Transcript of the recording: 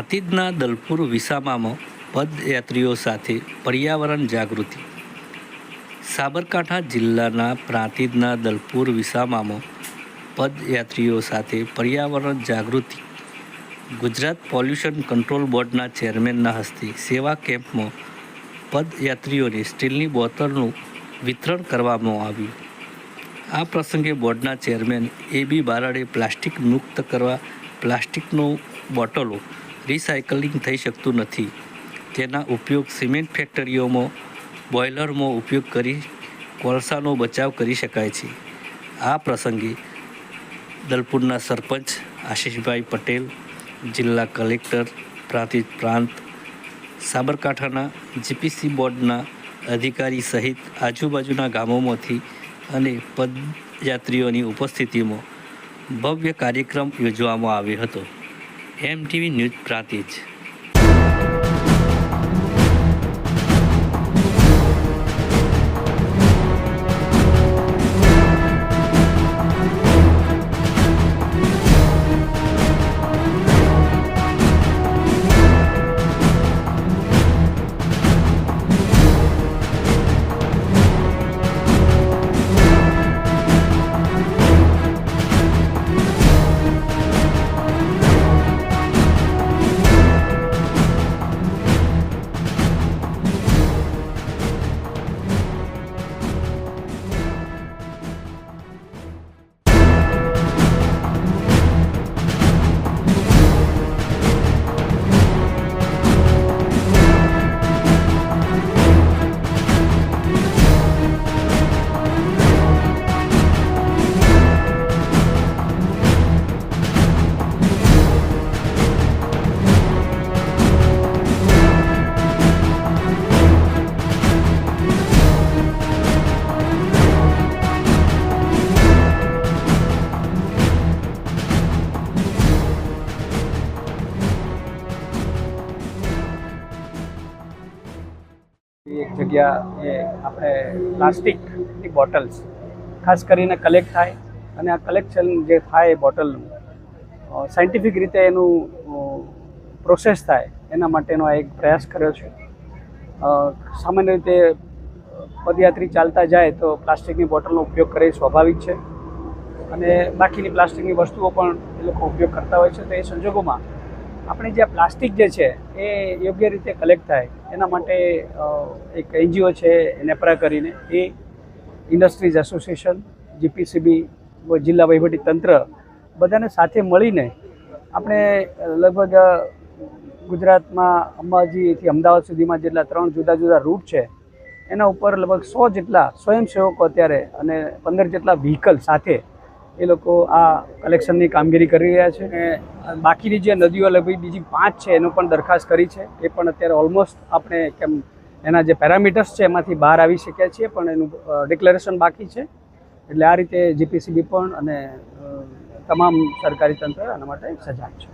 પ્રાંતિજના દલપુર વિસામામાં પદયાત્રીઓ સાથે પર્યાવરણ જાગૃતિ. સાબરકાંઠા જિલ્લાના પ્રાંતિજના દલપુર વિસામામાં પદયાત્રીઓ સાથે પર્યાવરણ જાગૃતિ. ગુજરાત પોલ્યુશન કંટ્રોલ બોર્ડના ચેરમેનના હસ્તે સેવા કેમ્પમાં પદયાત્રીઓને સ્ટીલની બોટલનું વિતરણ કરવામાં આવ્યું. આ પ્રસંગે બોર્ડના ચેરમેન એ બી બારડે પ્લાસ્ટિક મુક્ત કરવા પ્લાસ્ટિકનો બોટલો રિસાયકલિંગ થઈ શકતું નથી. તેના ઉપયોગ સિમેન્ટ ફેક્ટરીઓમાં, બોઇલરમાં ઉપયોગ કરી કોલસાનો બચાવ કરી શકાય છે. આ પ્રસંગે દલપુરના સરપંચ આશીષભાઈ પટેલ, જિલ્લા કલેક્ટર પ્રાંતિજ પ્રાંત, સાબરકાંઠાના જીપીસી બોર્ડના અધિકારી સહિત આજુબાજુના ગામોમાંથી અને પદયાત્રીઓની ઉપસ્થિતિમાં ભવ્ય કાર્યક્રમ યોજવામાં આવ્યો હતો. MTV news Prantij. જગ્યા એ આપણે પ્લાસ્ટિકની બોટલ્સ ખાસ કરીને કલેક્ટ થાય અને આ કલેક્શન જે થાય બોટલનું સાયન્ટિફિક રીતે એનું પ્રોસેસ થાય એના માટેનો આ એક પ્રયાસ કર્યો છે. સામાન્ય રીતે પદયાત્રી ચાલતા જાય તો પ્લાસ્ટિકની બોટલનો ઉપયોગ કરે સ્વાભાવિક છે. અને બાકીની પ્લાસ્ટિકની વસ્તુઓ પણ એ લોકો ઉપયોગ કરતા હોય છે. તો એ સંજોગોમાં આપણે જે પ્લાસ્ટિક જે છે, એ યોગ્ય રીતે કલેક્ટ થાય, એના માટે એક એનજીઓ છે નેપરા કરીને એ ઇન્ડસ્ટ્રીઝ એસોસિએશન જીપીસીબી જિલ્લા વહીવટી તંત્ર, બધાને સાથે મળીને આપણે લગભગ ગુજરાતમાં અંબાજીથી અમદાવાદ સુધીમાં જેટલા ત્રણ જુદા જુદા રૂટ છે, એના ઉપર લગભગ સો જેટલા સ્વયંસેવકો અત્યારે અને પંદર જેટલા વ્હીકલ સાથે એ લોકો આ કલેક્શનની કામગીરી કરી રહ્યા છે. અને બાકીની જે નદીઓ લગભગ બીજી પાંચ છે, એનો પણ દરખાસ્ત કરી છે. એ પણ અત્યારે ઓલમોસ્ટ આપણે કેમ એના જે પેરામીટર્સ છે, એમાંથી બહાર આવી શક્યા છીએ, પણ એનું ડિક્લેરેશન બાકી છે. એટલે આ રીતે જીપીસીબી પણ અને તમામ સરકારી તંત્ર આના માટે સજાગ છે.